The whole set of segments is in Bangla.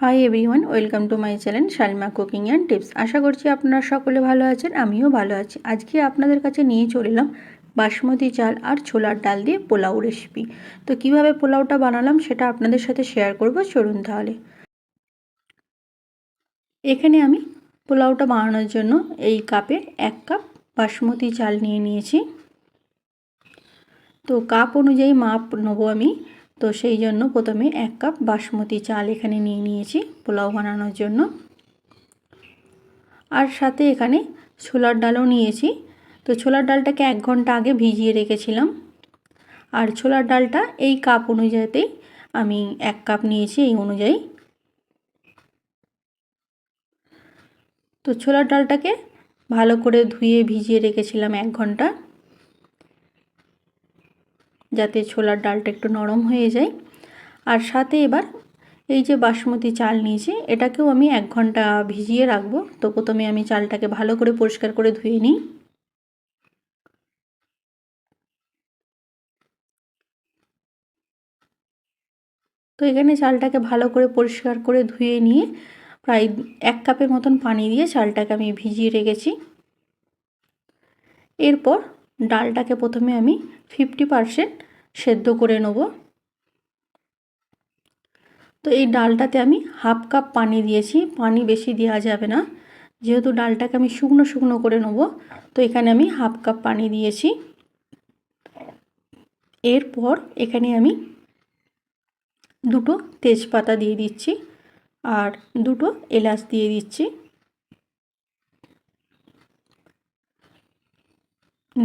Hi everyone welcome to my channel Shalma cooking and tips আশা করছি আপনারা সকলে ভালো আছেন, আমিও ভালো আছি। আজকে আপনাদের কাছে নিয়ে চলে এলাম বাসমতি চাল আর ছোলার ডাল দিয়ে পোলাও রেসিপি তো কীভাবে পোলাওটা বানালাম সেটা আপনাদের সাথে শেয়ার করব, চলুন তাহলে। এখানে আমি পোলাওটা বানানোর জন্য এই কাপে এক কাপ বাসমতি চাল নিয়ে নিয়েছি। তো কাপ অনুযায়ী মাপ নেব আমি। তো সেই জন্য প্রথমে এক কাপ বাসমতি চাল এখানে নিয়ে নিয়েছি পোলাও বানানোর জন্য। আর সাথে এখানে ছোলার ডালও নিয়েছি। তো ছোলার ডালটাকে এক ঘণ্টা আগে ভিজিয়ে রেখেছিলাম। আর ছোলার ডালটা এই কাপ অনুযায়ীতেই আমি এক কাপ নিয়েছি এই অনুযায়ী। তো ছোলার ডালটাকে ভালো করে ধুয়ে ভিজিয়ে রেখেছিলাম এক ঘণ্টা। যাতে ছোলার ডালটা একটু নরম হয়ে যায়। আর সাথে এবার এই যে বাসমতি চাল নিয়েছি, এটাকেও আমি এক ঘণ্টা ভিজিয়ে রাখব। তো প্রথমে আমি চালটাকে ভালো করে পরিষ্কার করে ধুয়ে নিই। তো এখানে চালটাকে ভালো করে পরিষ্কার করে ধুয়ে নিয়ে প্রায় এক কাপের মতন পানি দিয়ে চালটাকে আমি ভিজিয়ে রেখেছি। এরপর ডালটাকে প্রথমে আমি ফিফটি পারসেন্ট সেদ্ধ করে নেব। তো এই ডালটাতে আমি হাফ কাপ পানি দিয়েছি। পানি বেশি দেওয়া যাবে না। যেহেতু ডালটাকে আমি শুকনো শুকনো করে নেব, তো এখানে আমি হাফ কাপ পানি দিয়েছি। এরপর এখানে আমি দুটো তেজপাতা দিয়ে দিচ্ছি আর দুটো এলাচ দিয়ে দিচ্ছি।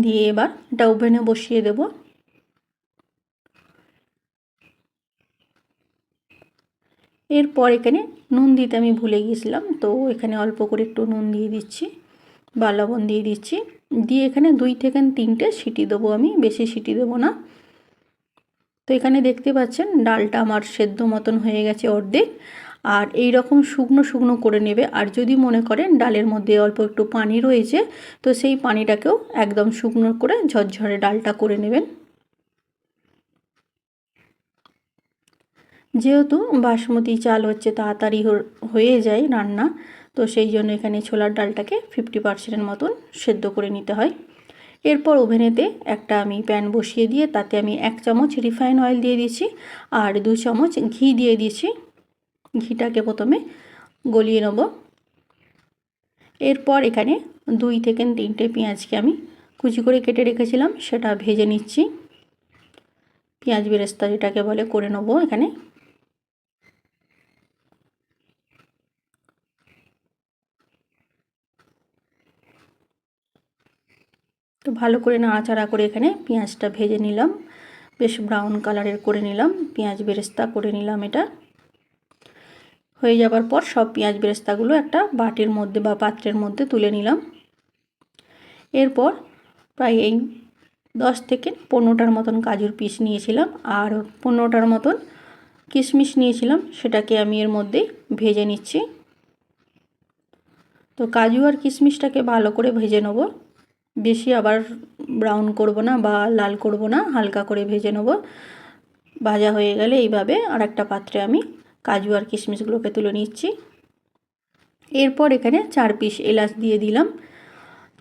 দিয়ে এবার এটা ওভেনে বসিয়ে দেব। এরপর এখানে নুন দিতে আমি ভুলে গিয়েছিলাম তো এখানে অল্প করে একটু নুন দিয়ে দিচ্ছি, বা লবণ দিয়ে দিচ্ছি। দিয়ে এখানে দুই থেকে তিনটে সিটি দেবো আমি, বেশি সিটি দেবো না। তো এখানে দেখতে পাচ্ছেন, ডালটা আমার সেদ্ধ মতন হয়ে গেছে অর্ধেক। আর এই রকম শুকনো শুকনো করে নেবে। আর যদি মনে করেন ডালের মধ্যে অল্প একটু পানি রয়েছে, তো সেই পানিটাকেও একদম শুকনো করে ঝরঝরে ডালটা করে নেবেন। যেহেতু বাসমতি চাল হচ্ছে তাড়াতাড়ি হয়ে যায় রান্না, তো সেই জন্য এখানে ছোলার ডালটাকে ফিফটি পার্সেন্টের মতন সেদ্ধ করে নিতে হয়। এরপর ওভেনেতে একটা আমি প্যান বসিয়ে দিয়ে তাতে আমি এক চামচ রিফাইন অয়েল দিয়ে দিয়েছি, আর দু চামচ ঘি দিয়ে দিয়েছি। ঘিটাকে প্রথমে গলিয়ে নেব। এরপর এখানে দুই থেকে তিনটে পেঁয়াজকে আমি কুচি করে কেটে রেখেছিলাম, সেটা ভেজে নিচ্ছি। পেঁয়াজ বেরেস্তা যেটাকে বলে, করে নেব এখানে। তো ভালো করে নাড়াচাড়া করে এখানে পেঁয়াজটা ভেজে নিলাম। বেশ ব্রাউন কালারের করে নিলাম, পেঁয়াজ বেরেস্তা করে নিলাম এটা। হয়ে যাবার পর সব পেঁয়াজ বেরেস্তাগুলো একটা বাটির মধ্যে বা পাত্রের মধ্যে তুলে নিলাম। এরপর প্রায় এই দশ থেকে পনেরোটার মতন কাজুর পিস নিয়েছিলাম আর পনেরোটার মতন কিশমিশ নিয়েছিলাম, সেটাকে আমি এর মধ্যে ভেজে নিচ্ছি। তো কাজু আর কিশমিশটাকে ভালো করে ভেজে নেব। বেশি আবার ব্রাউন করব না বা লাল করব না, হালকা করে ভেজে নেব। ভাজা হয়ে গেলে এইভাবে আর একটা পাত্রে আমি কাজু আর কিশমিশগুলোকে তুলে নিচ্ছি। এরপর এখানে চার পিস এলাচ দিয়ে দিলাম।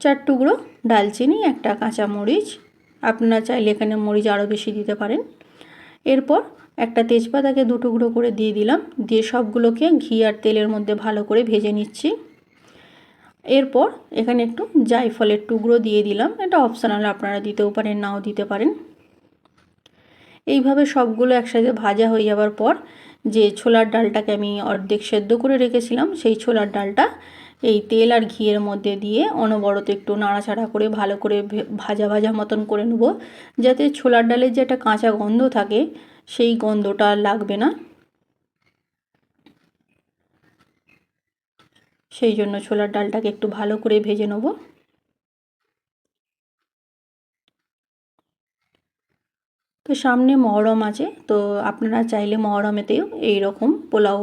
চার টুকরো ডালচিনি, একটা কাঁচা মরিচ আপনারা চাইলে এখানে মরিচ আরও বেশি দিতে পারেন। এরপর একটা তেজপাতাকে দু টুকরো করে দিয়ে দিলাম। দিয়ে সবগুলোকে ঘি আর তেলের মধ্যে ভালো করে ভেজে নিচ্ছি। এরপর এখানে একটু জায়ফলের টুকরো দিয়ে দিলাম। এটা অপশানাল, আপনারা দিতেও পারেন, নাও দিতে পারেন। এইভাবে সবগুলো একসাথে ভাজা হয়ে যাওয়ার পর যে ছোলার ডালটাকে আমি অর্ধেক সেদ্ধ করে রেখেছিলাম, সেই ছোলার ডালটা এই তেল আর ঘিয়ের মধ্যে দিয়ে অনবরত একটু নাড়াচাড়া করে ভালো করে ভাজা ভাজা মতন করে নেব। যাতে ছোলার ডালের যে একটা কাঁচা গন্ধ থাকে, সেই গন্ধটা লাগবে না। সেই জন্য ছোলার ডালটাকে একটু ভালো করে ভেজে নেব। তো সামনে মহরম আছে, তো আপনারা চাইলে মহরমেতেও এই রকম পোলাও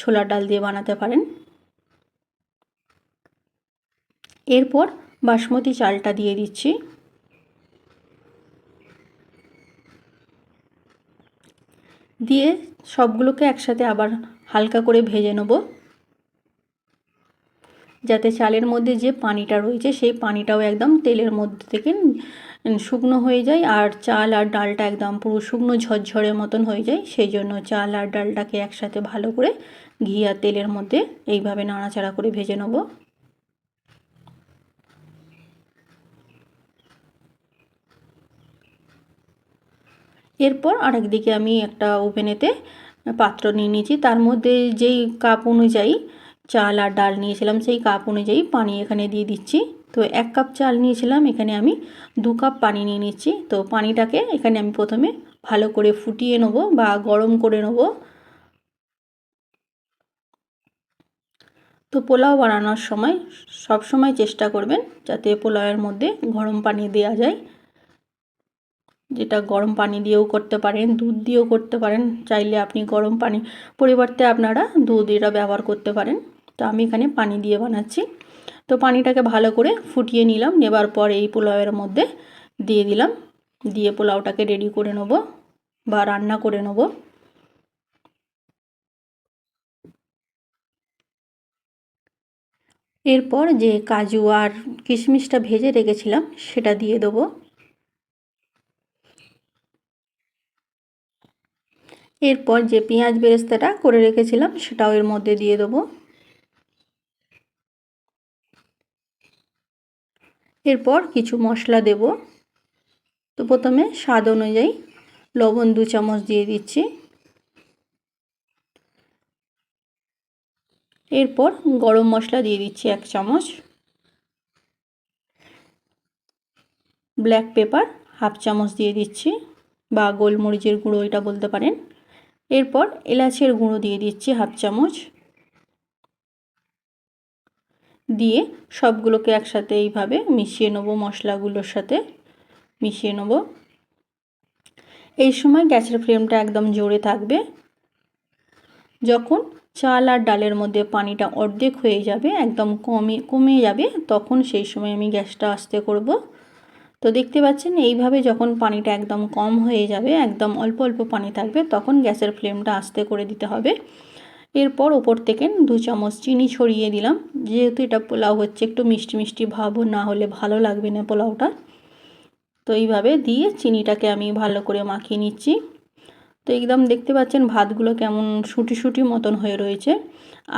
ছোলার ডাল দিয়ে বানাতে পারেন। এরপর বাসমতি চালটা দিয়ে দিচ্ছি। দিয়ে সবগুলোকে একসাথে আবার হালকা করে ভেজে নেব। যাতে চালের মধ্যে যে পানিটা রয়েছে, সেই পানিটাও একদম তেলের মধ্যে থেকে শুকনো হয়ে যায়। আর চাল আর ডালটা একদম পুরো শুকনো ঝরঝরে মতন হয়ে যায়। সেই জন্য চাল আর ডালটাকে একসাথে ভালো করে ঘি আর তেলের মধ্যে এইভাবে নাড়াচাড়া করে ভেজে নেব। এরপর আরেকদিকে আমি একটা ওভেনেতে পাত্র নিয়ে নিয়েছি। তার মধ্যে যেই কাপ অনুযায়ী চাল আর ডাল নিয়েছিলাম সেই কাপ অনুযায়ী পানি এখানে দিয়ে দিচ্ছি। তো এক কাপ চাল নিয়েছিলাম, এখানে আমি দু কাপ পানি নিয়ে নিচ্ছি। তো পানিটাকে এখানে আমি প্রথমে ভালো করে ফুটিয়ে নেব বা গরম করে নেব। তো পোলাও বানানোর সময় সব সময় চেষ্টা করবেন যাতে পোলাওয়ের মধ্যে গরম পানি দেওয়া যায়। যেটা গরম পানি দিয়েও করতে পারেন, দুধ দিয়েও করতে পারেন। চাইলে আপনি গরম পানি পরিবর্তে আপনারা দুধ এটা ব্যবহার করতে পারেন। তো আমি এখানে পানি দিয়ে বানাচ্ছি। তো পানিটাকে ভালো করে ফুটিয়ে নিলাম, নেবার পর এই পোলাওয়ের মধ্যে দিয়ে দিলাম। দিয়ে পোলাওটাকে রেডি করে নেব বা রান্না করে নেব। এরপর যে কাজু আর কিশমিশটা ভেজে রেখেছিলাম, সেটা দিয়ে দেবো। এরপর যে পেঁয়াজ বেরেস্তাটা করে রেখেছিলাম, সেটাও এর মধ্যে দিয়ে দেবো। এরপর কিছু মশলা দেব। তো প্রথমে স্বাদ অনুযায়ী লবণ দু চামচ দিয়ে দিচ্ছি। এরপর গরম মশলা দিয়ে দিচ্ছি এক চামচ। ব্ল্যাক পেপার হাফ চামচ দিয়ে দিচ্ছি বা গোলমরিচের গুঁড়ো এটা বলতে পারেন। এরপর এলাচের গুঁড়ো দিয়ে দিচ্ছি হাফ চামচ। দিয়ে সবগুলোকে একসাথে এইভাবে মিশিয়ে নেব, মশলাগুলোর সাথে মিশিয়ে নেব। এই সময় গ্যাসের ফ্লেমটা একদম জোরে থাকবে। যখন চাল আর ডালের মধ্যে পানিটা অর্ধেক হয়ে যাবে, একদম কমে কমে যাবে, তখন সেই সময় আমি গ্যাসটা আস্তে করব। তো দেখতে পাচ্ছেন, এইভাবে যখন পানিটা একদম কম হয়ে যাবে, একদম অল্প অল্প পানি থাকবে, তখন গ্যাসের ফ্লেমটা আস্তে করে দিতে হবে। এরপর ওপর থেকে দু চামচ চিনি ছড়িয়ে দিলাম। যেহেতু এটা পোলাও হচ্ছে, একটু মিষ্টি মিষ্টি ভাবও না হলে ভালো লাগবে না পোলাওটা। তো এইভাবে দিয়ে চিনিটাকে আমি ভালো করে মাখিয়ে নিচ্ছি। তো একদম দেখতে পাচ্ছেন ভাতগুলো কেমন শুটি সুটি মতন হয়ে রয়েছে।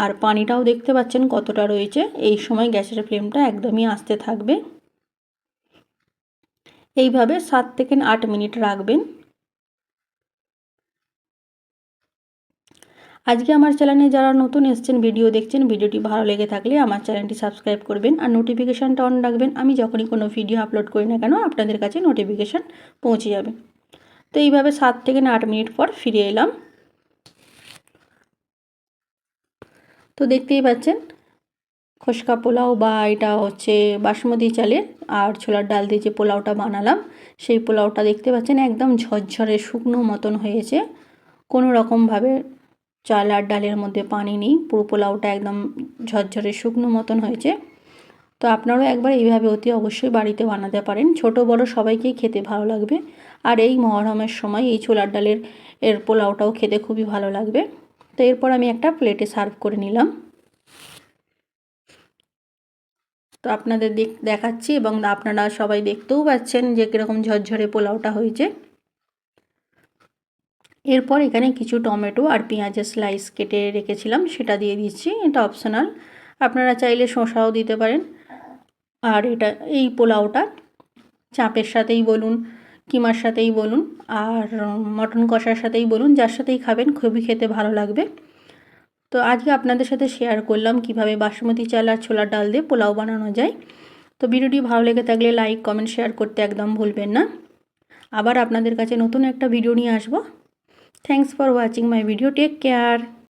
আর পানিটাও দেখতে পাচ্ছেন কতটা রয়েছে। এই সময় গ্যাসের ফ্লেমটা একদমই আসতে থাকবে। এইভাবে সাত থেকে আট মিনিট রাখবেন। আজকে আমার চ্যানেলে যারা নতুন এসছেন ভিডিও দেখছেন ভিডিওটি ভালো লেগে থাকলে আমার চ্যানেলটি সাবস্ক্রাইব করবেন আর নোটিফিকেশানটা অন রাখবেন। আমি যখনই কোনো ভিডিও আপলোড করি না কেন, আপনাদের কাছে নোটিফিকেশান পৌঁছে যাবে। তো এইভাবে সাত থেকে না আট মিনিট পর ফিরে এলাম। তো দেখতেই পাচ্ছেন, খসকা পোলাও বা এটা হচ্ছে বাসমতি চালের আর ছোলার ডাল দিয়ে যে পোলাওটা বানালাম, সেই পোলাওটা দেখতে পাচ্ছেন একদম ঝরঝরে শুকনো মতন হয়েছে। কোনো রকমভাবে চাল আর ডালের মধ্যে পানি নেই। পুরো পোলাওটা একদম ঝরঝরে শুকনো মতন হয়েছে। তো আপনারাও একবার এইভাবে অতি অবশ্যই বাড়িতে বানাতে পারেন। ছোট, বড় সবাইকেই খেতে ভালো লাগবে। আর এই মহরমের সময় এই ছোলার ডালের এর পোলাওটাও খেতে খুবই ভালো লাগবে। তো এরপর আমি একটা প্লেটে সার্ভ করে নিলাম। তো আপনাদের দেখাচ্ছি এবং আপনারা সবাই দেখতেও পাচ্ছেন যে কীরকম ঝরঝরে পোলাওটা হয়েছে। এরপর এখানে কিছু টমেটো আর পেঁয়াজের স্লাইস কেটে রেখেছিলাম, সেটা দিয়ে দিচ্ছি, এটা অপশনাল আপনারা চাইলে শসাও দিতে পারেন। আর এটা, এই পোলাওটা চাপের সাথেই বলুন, কিমার সাথেই বলুন, আর মটন কষার সাথেই বলুন, যার সাথেই খাবেন, খুবই খেতে ভালো লাগবে। তো আজকে আপনাদের সাথে শেয়ার করলাম কীভাবে বাসমতি চাল আর ছোলার ডাল দিয়ে পোলাও বানানো যায়। তো ভিডিওটি ভালো লেগে থাকলে লাইক কমেন্ট শেয়ার করতে একদম ভুলবেন না। আবার আপনাদের কাছে নতুন একটা ভিডিও নিয়ে আসব। Thanks for watching my video take care